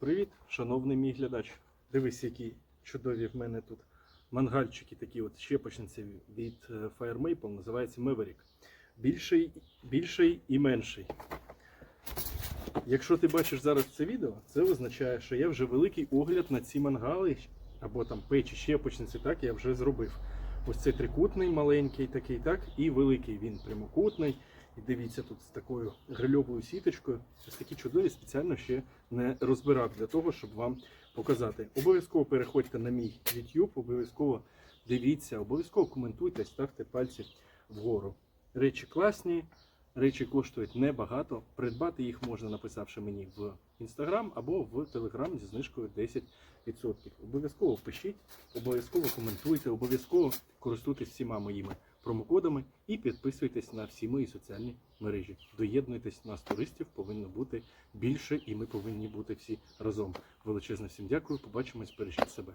Привіт, шановний мій глядач. Дивись, які чудові в мене тут мангальчики, такі от щепочниці від е, Fire Maple, називається Maverick. Більший, більший і менший. Якщо ти бачиш зараз це відео, це означає, що я вже великий огляд на ці мангали або там печі, щепочниці, так я вже зробив. Ось цей трикутний, маленький такий, так, і великий він прямокутний. І дивіться, тут з такою грильовою сіточкою. Ось такі чудові спеціально ще не розбирав для того, щоб вам показати. Обов'язково переходьте на мій YouTube, обов'язково дивіться, обов'язково коментуйте, ставте пальці вгору. Речі класні, речі коштують небагато. Придбати їх можна, написавши мені в Instagram або в Telegram зі знижкою 10%. Обов'язково пишіть, обов'язково коментуйте, обов'язково користуйтесь всіма моїми промокодами і підписуйтесь на всі мої соціальні мережі. Доєднуйтесь, нас туристів повинно бути більше, і ми повинні бути всі разом. Величезно всім дякую. Побачимось, бережіть себе.